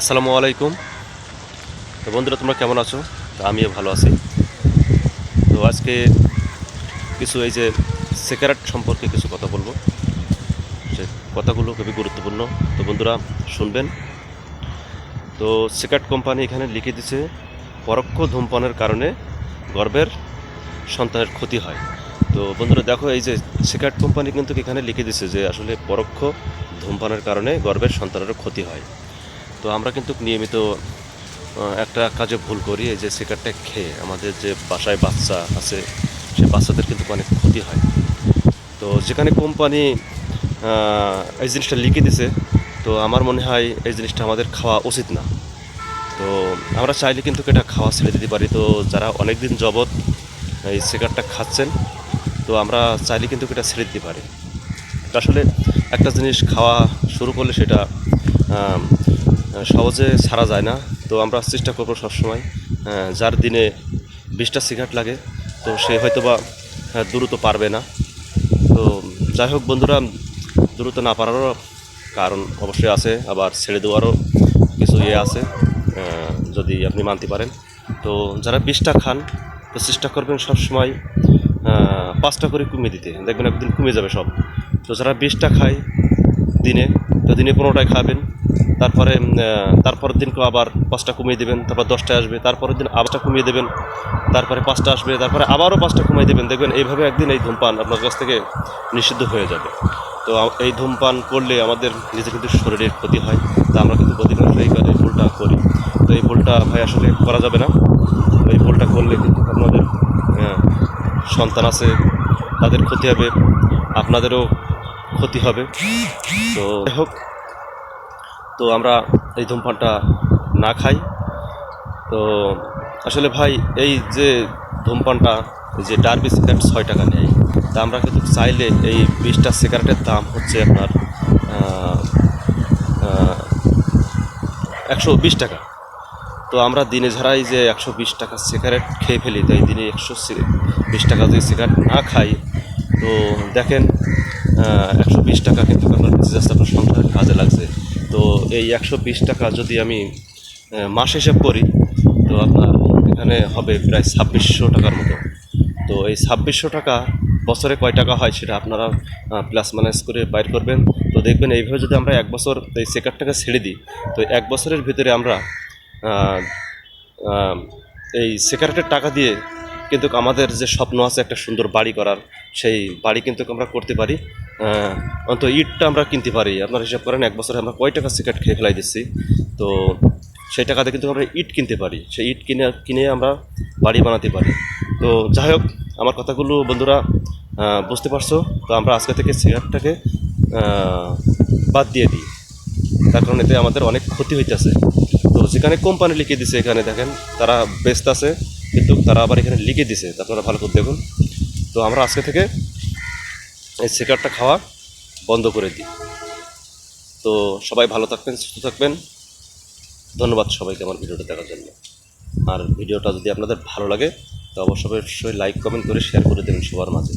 আসসালামু আলাইকুম। তো বন্ধুরা, তোমরা কেমন আছো? তো আমিও ভালো আছি। তো আজকে কিছু এই যে সিগারেট সম্পর্কে কিছু কথা বলব। সে কথাগুলো খুবই গুরুত্বপূর্ণ। তো বন্ধুরা, শুনবেন। তো সিগারেট কোম্পানি এখানে লিখে দিছে, পরোক্ষ ধূমপানের কারণে গর্ভের সন্তানের ক্ষতি হয়। তো বন্ধুরা, দেখো, এই যে সিগারেট কোম্পানি কিন্তু এখানে লিখে দিছে যে আসলে পরোক্ষ ধূমপানের কারণে গর্ভের সন্তানের ক্ষতি হয়। তো আমরা কিন্তু নিয়মিত একটা কাজে ভুল করি, এই যে সিগারেটটা খেয়ে আমাদের যে বাসায় বাচ্চা আছে সেই বাচ্চাদের কিন্তু অনেক ক্ষতি হয়। তো যেখানে কোম্পানি এই জিনিসটা লিখে দিছে, তো আমার মনে হয় এই জিনিসটা আমাদের খাওয়া উচিত না। তো আমরা চাইলে কিন্তু এটা খাওয়া ছেড়ে দিতে পারি। তো যারা অনেক দিন যাবৎ এই সিগারেটটা খাচ্ছেন, তো আমরা চাইলে কিন্তু এটা ছেড়ে দিতে পারি। আসলে একটা জিনিস খাওয়া শুরু করলে সেটা সহজে ছাড়া যায় না। তো আমরা চেষ্টা করব সবসময় যার দিনে বিশটা সিগারেট লাগে, তো সে হয়তো বা দ্রুত পারবে না। তো যাই হোক বন্ধুরা, দ্রুত না পারারও কারণ অবশ্যই আছে, আবার ছেড়ে দেওয়ারও কিছু ইয়ে আছে যদি আপনি মানতে পারেন। তো যারা বিশটা খান, তো চেষ্টা করবেন সবসময় পাঁচটা করে কমিয়ে দিতে। দেখবেন একদিন কমে যাবে সব। তো যারা বিশটা খায় দিনে। তো দিনে পনেরোটায় খাবেন। তারপরে তারপরের দিনকে আবার পাঁচটা কমিয়ে দেবেন। তারপর দশটায় আসবে। তারপরের দিন আবারটা কমিয়ে দেবেন। তারপরে পাঁচটা আসবে। তারপরে আবারও পাঁচটা কমিয়ে দেবেন। দেখবেন এইভাবে একদিন এই ধূমপান আপনার কাছ থেকে নিষিদ্ধ হয়ে যাবে। তো এই ধূমপান করলে আমাদের নিজের কিন্তু শরীরের ক্ষতি হয়। তা আমরা কিন্তু প্রতিদিন এই কারণে ভুলটা করি। তো এই ভুলটা ভাই আসলে করা যাবে না। এই ভুলটা করলে কিন্তু আপনাদের সন্তান আছে, তাদের ক্ষতি হবে। আপনাদেরও ক্ষতি হবে। তো হোক তো আমরা এই ধূমপানটা না খাই। তো আসলে ভাই, এই যে ধূমপানটা যে ডার্বি সিগারেট ছয় টাকা নেয়, তা আমরা কিন্তু চাইলে এই বিশটা সিগারেটের দাম হচ্ছে আপনার একশো বিশ টাকা। তো আমরা দিনে ঝাড়াই যে একশো বিশ টাকা সিগারেট খেয়ে ফেলি তো এই দিনে একশো বিশ টাকা যদি সিগারেট না খাই, তো দেখেন একশো বিশ টাকা কিন্তু আপনার জাস্ট আপনার সংসারের কাজে লাগছে। তো এই একশো বিশ টাকা যদি আমি মাস হিসাব করি, তো আপনার এখানে হবে প্রায় ছাব্বিশশো টাকার মতো। তো এই ছাব্বিশশো টাকা বছরে কয় টাকা হয় সেটা আপনারা প্লাস মাইনাস করে বাইর করবেন। তো দেখবেন এইভাবে যদি আমরা এক বছর এই সিগারেটটাকে ছেড়ে দিই, তো এক বছরের ভিতরে আমরা এই সিগারেটের টাকা দিয়ে কিন্তু আমাদের যে স্বপ্ন আছে একটা সুন্দর বাড়ি করার, সেই বাড়ি কিন্তু আমরা করতে পারি। আহ, অন্তত ইটটা আমরা কিনতে পারি। আপনার হিসাব করেন এক বছরে আমরা কয় টাকা সিগারেট খেয়ে ফেলাই দিচ্ছি। তো সেই টাকাতে কিন্তু আমরা ইট কিনতে পারি। সেই ইট কিনে কিনে আমরা বাড়ি বানাতে পারি। তো যাই হোক আমার কথাগুলো বন্ধুরা বুঝতে পারছ? তো আমরা আজকে থেকে সিগারেটটাকে বাদ দিয়ে দিই। তার কারণ এতে আমাদের অনেক ক্ষতি হইতেছে। তো যেখানে কোম্পানি লিখে দিছে এখানে দেখেন তারা ব্যস্ত আছে কিন্তু তারা আবার এখানে লিখে দিছে। আপনারা ভালো করে দেখুন। তো আমরা আজকে থেকে এই সিগারেটটা খাওয়া বন্ধ করে দিই। তো সবাই ভালো থাকবেন, সুস্থ থাকবেন। ধন্যবাদ সবাইকে আমার ভিডিওটা দেখার জন্য। আর ভিডিওটা যদি আপনাদের ভালো লাগে, তো অবশ্যই অবশ্যই লাইক কমেন্ট করে শেয়ার করে দেবেন সবার মাঝে।